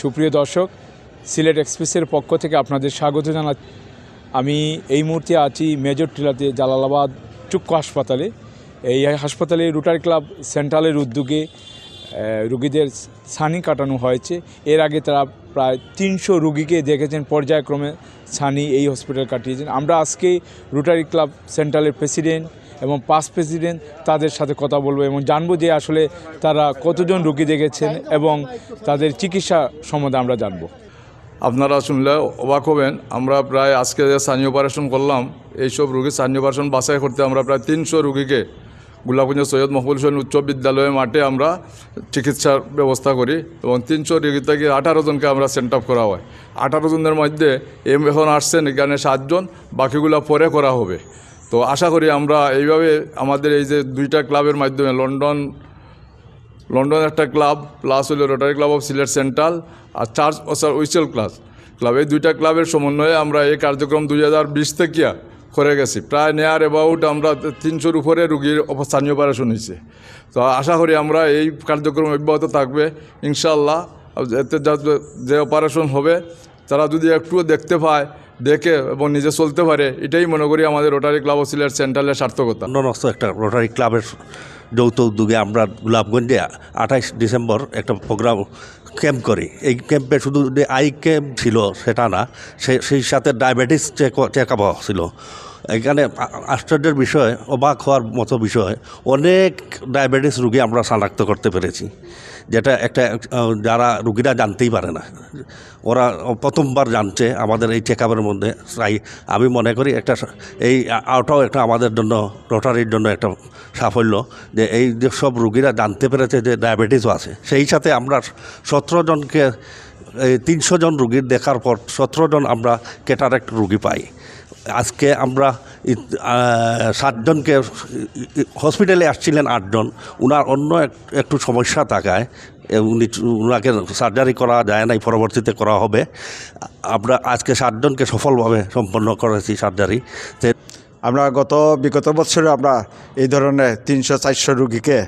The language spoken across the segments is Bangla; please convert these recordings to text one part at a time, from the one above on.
সুপ্রিয় দর্শক, সিলেট এক্সপ্রেসের পক্ষ থেকে আপনাদের স্বাগত জানা আমি এই মুহূর্তে আছি মেজর টিলাতে জালালাবাদ চক্ষু হাসপাতালে। এই হাসপাতালে রোটারি ক্লাব সেন্ট্রালের উদ্যোগে রুগীদের ছানি কাটানো হয়েছে। এর আগে তারা প্রায় তিনশো রুগীকে দেখেছেন, পর্যায়ক্রমে ছানি এই হসপিটাল কাটিয়েছেন। আমরা আজকে রোটারি ক্লাব সেন্ট্রালের প্রেসিডেন্ট এবং পাস প্রেসিডেন্ট তাদের সাথে কথা বলব এবং জানব যে আসলে তারা কতজন রুগী দেখেছেন এবং তাদের চিকিৎসা সম্বন্ধে আমরা জানব। আপনারা শুনলে অবাক হবেন, আমরা প্রায় আজকে যে স্থানীয় অপারেশন করলাম, এইসব রুগী স্থানীয় অপারেশন বাছাই করতে আমরা প্রায় তিনশো রুগীকে গোলাপগঞ্জ সৈয়দ মহবুল হোসেন উচ্চ বিদ্যালয়ের মাঠে আমরা চিকিৎসার ব্যবস্থা করি এবং তিনশো রুগী থেকে আঠারো জনকে আমরা সেন্ট আপ করা হয়। আঠারো জনের মধ্যে এম এখন আসছেন, এখানে সাতজন, বাকিগুলো পরে করা হবে। তো আশা করি আমরা এইভাবে আমাদের এই যে দুইটা ক্লাবের মাধ্যমে লন্ডন লন্ডন একটা ক্লাব প্লাস হলো Rotary club of Sylhet central আর চার্চ ওসার উইসেল ক্লাস ক্লাব এই দুইটা ক্লাবের সমন্বয়ে আমরা এই কার্যক্রম দুই হাজার বিশ থেকে করে গেছি। প্রায় নেয়ার অ্যাবাউট আমরা তিনশোর উপরে রুগীর স্থানীয় অপারেশন হয়েছে। তো আশা করি আমরা এই কার্যক্রম অব্যাহত থাকবে ইনশাল্লাহ এতে যে অপারেশন হবে, তারা যদি একটুও দেখতে পায় দেখে এবং নিজে চলতে পারে, এটাই মনে করি আমাদের রোটারি ক্লাব সিলেট সেন্ট্রালের সার্থকতা। অন্য একটা রোটারি ক্লাবের যৌথ উদ্যোগে আমরা গোলাপগঞ্জে আঠাইশ ডিসেম্বর একটা প্রোগ্রাম ক্যাম্প করি। এই ক্যাম্পে শুধু যে আই ক্যাম্প ছিল সেটা না সেই সাথে ডায়াবেটিস চেক চেক আপ ছিল। এখানে আশ্চর্যের বিষয়, অবাক হওয়ার মতো বিষয়, অনেক ডায়াবেটিস রুগী আমরা শনাক্ত করতে পেরেছি, যেটা একটা যারা রুগীরা জানতেই পারে না। ওরা প্রথমবার জানছে আমাদের এই চেক আপের মধ্যে। তাই আমি মনে করি একটা এই আ- আওটাও একটা আমাদের জন্য, রোটারির জন্য একটা সাফল্য, যে এই যে সব রুগীরা জানতে পেরেছে যে ডায়াবেটিসও আছে, সেই সাথে আমরা সতেরো জনকে, এই তিনশো জন রুগীর দেখার পর সতেরো জন আমরা ক্যাটারেক্ট রুগী পাই। আজকে আমরা সাতজনকে হসপিটালে আসছিলেন আটজন উনার অন্য এক- একটু সমস্যা থাকায় উনি উনাকে সার্জারি করা যায় নাই, পরবর্তীতে করা হবে। আমরা আজকে সাতজনকে সফলভাবে সম্পন্ন করেছি সার্জারি আমরা গত বিগত বছরে আমরা এই ধরনের তিনশো, চারশো রুগীকে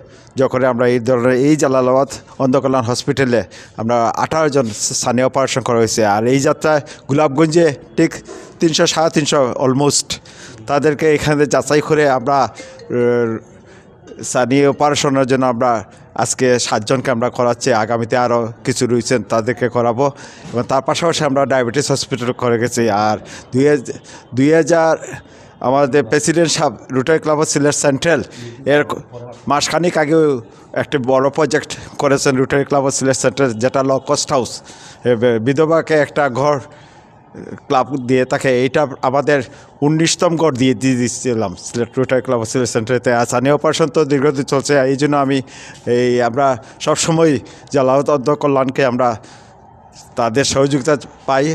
যখন আমরা এই ধরনের এই জালালাবাদ অন্ধকল্যাণ হসপিটালে আমরা আঠারো জন স্থানীয় অপারেশন করা হয়েছে। আর এই যাত্রায় গোলাপগঞ্জে ঠিক তিনশো, সাড়ে তিনশো অলমোস্ট তাদেরকে এখানে যাচাই করে আমরা স্থানীয় অপারেশনের জন্য আমরা আজকে সাতজনকে আমরা করাচ্ছি। আগামীতে আরও কিছু রয়েছেন তাদেরকে করাবো। এবং তার পাশাপাশি আমরা ডায়াবেটিস হসপিটাল করে গেছি। আর দুই দুই হাজার আমাদের প্রেসিডেন্ট সাহেব, Rotary club of Sylhet central এর মাসখানিক আগেও একটি বড় প্রজেক্ট করেছেন Rotary club of Sylhet central যেটা ল কস্ট হাউস বিধবাকে একটা ঘর, ক্লাব দিয়ে তাকে এইটা আমাদের উনিশতম গড় দিয়ে দিয়ে দিচ্ছিলাম Sylhet Rotary club of Sylhet সেন্টারেতে আর স্থানীয় অপারেশন তো দীর্ঘদিন চলছে, এই জন্য আমি এই আমরা সবসময় জালাওয়াত অর্ধ কল্যাণকে আমরা তাদের সহযোগিতা পাই।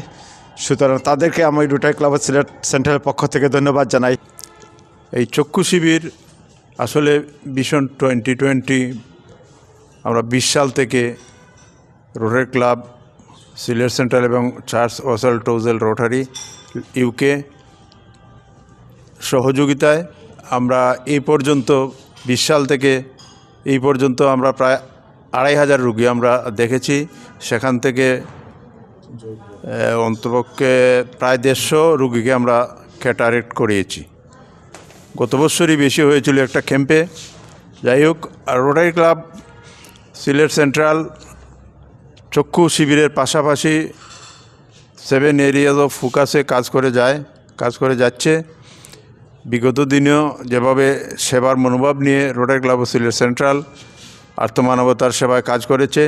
সুতরাং তাদেরকে আমি রোটারি ক্লাব সিলেট সেন্টারের পক্ষ থেকে ধন্যবাদ জানাই। এই চক্ষু শিবির আসলে ভীষণ টোয়েন্টি টোয়েন্টি আমরা বিশ সাল থেকে রোটারি ক্লাব, সিলেট সেন্ট্রাল এবং চার্লস ওসাল টোজেল রোটারি ইউকে সহযোগিতায় আমরা এই পর্যন্ত, বিশ সাল থেকে এই পর্যন্ত আমরা প্রায় আড়াই হাজার রুগী আমরা দেখেছি। সেখান থেকে অন্তপক্ষে প্রায় দেড়শো রুগীকে আমরা ক্যাটারেক্ট করিয়েছি। গত বছরই বেশি হয়েছিল একটা ক্যাম্পে। যাই হোক রোটারি ক্লাব সিলেট সেন্ট্রাল, চক্ষু শিবিরের পাশাপাশি সেভেন এরিয়াজ অফ ফোকাসে কাজ করে যায়, কাজ করে যাচ্ছে। বিগত দিনেও যেভাবে সেবার মনোভাব নিয়ে Rotary club of Sylhet central আর্থমানবতার সেবায় কাজ করেছে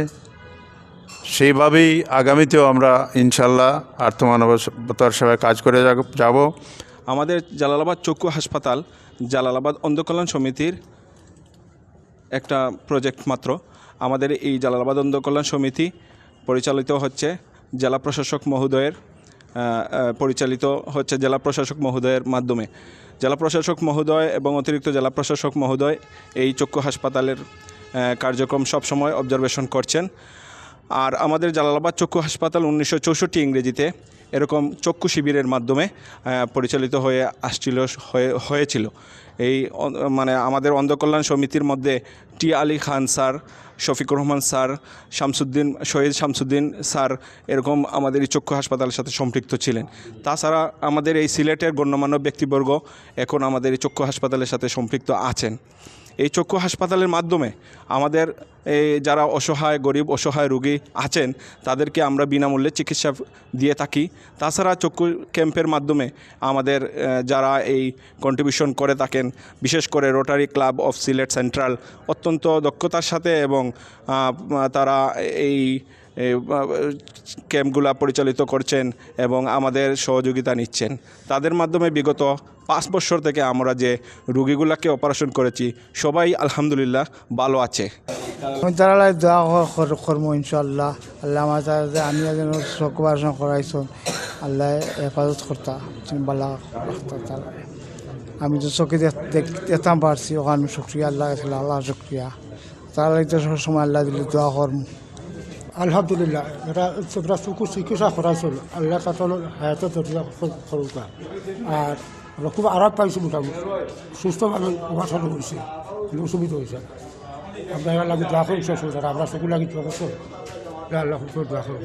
সেইভাবেই আগামীতেও আমরা ইনশাল্লাহ আর্থমানবতার সেবায় কাজ করে যাব- আমাদের জালালাবাদ চক্ষু হাসপাতাল, জালালাবাদ অন্ধকল্যাণ সমিতির একটা প্রজেক্ট মাত্র। আমাদের এই জালালাবাদ অন্ধকল্যাণ সমিতি পরিচালিত হচ্ছে জেলা প্রশাসক মহোদয়ের পরিচালিত হচ্ছে জেলা প্রশাসক মহোদয়ের মাধ্যমে। জেলা প্রশাসক মহোদয় এবং অতিরিক্ত জেলা প্রশাসক মহোদয় এই চক্ষু হাসপাতালের কার্যক্রম সবসময় অবজারভেশন করছেন। আর আমাদের জালালাবাদ চক্ষু হাসপাতাল উনিশশো চৌষট্টি ইংরেজিতে এরকম চক্ষু শিবিরের মাধ্যমে পরিচালিত হয়ে আসছিল, হয়ে- হয়েছিল। এই মানে আমাদের অন্ধকল্যাণ সমিতির মধ্যে T Ali Khan sir, Shafiqur Rahman sir, Shamsuddin, Shahid Shamsuddin sir এরকম আমাদের এই চক্ষু হাসপাতালের সাথে সম্পৃক্ত ছিলেন। তাছাড়া আমাদের এই সিলেটের গণ্যমান্য ব্যক্তিবর্গ এখন আমাদের এই চক্ষু হাসপাতালের সাথে সম্পৃক্ত আছেন। এই চক্ষু হাসপাতালের মাধ্যমে আমাদের যারা অসহায়, গরিব, অসহায় রুগী আছেন, তাদেরকে আমরা বিনামূল্যে চিকিৎসা দিয়ে থাকি। তাছাড়া চক্ষু ক্যাম্পের মাধ্যমে আমাদের যারা এই কন্ট্রিবিউশন করে থাকেন, বিশেষ করে Rotary club of Sylhet central অত্যন্ত দক্ষতার সাথে এবং তারা এই ক্যাম্পগুলা পরিচালিত করছেন এবং আমাদের সহযোগিতা নিচ্ছেন। তাদের মাধ্যমে বিগত পাঁচ বছর থেকে আমরা যে রুগীগুলাকে অপারেশন করেছি, সবাই আলহামদুলিল্লাহ ভালো আছে। করব ইনশাল্লাহ আল্লাহ আমি আল্লাহ হেফাজত করতা আমি তো চোখে দেখতাম পারছি, ওখানে শুক্রিয়া, আল্লাহ আল্লাহ শুক্রিয়া। তারা সময় আল্লাহ দিলে দোয়া করব। আলহামদুলিল্লাহ এটা এটা চকু চিকিৎসা করাইছিল আল্লাহ তাতল হায়াতে দরিয়া সৰুকা আর আমরা খুব আরাম পাইছি মোটামুটি সুস্থভাবে অপারেশন হয়েছে কোনো অসুবিধা হয়েছে আমরা এর লাগে দোয়া করি শেষ আমরা চকু লাগি দোয়া করছ আল্লাহ দোয়া করো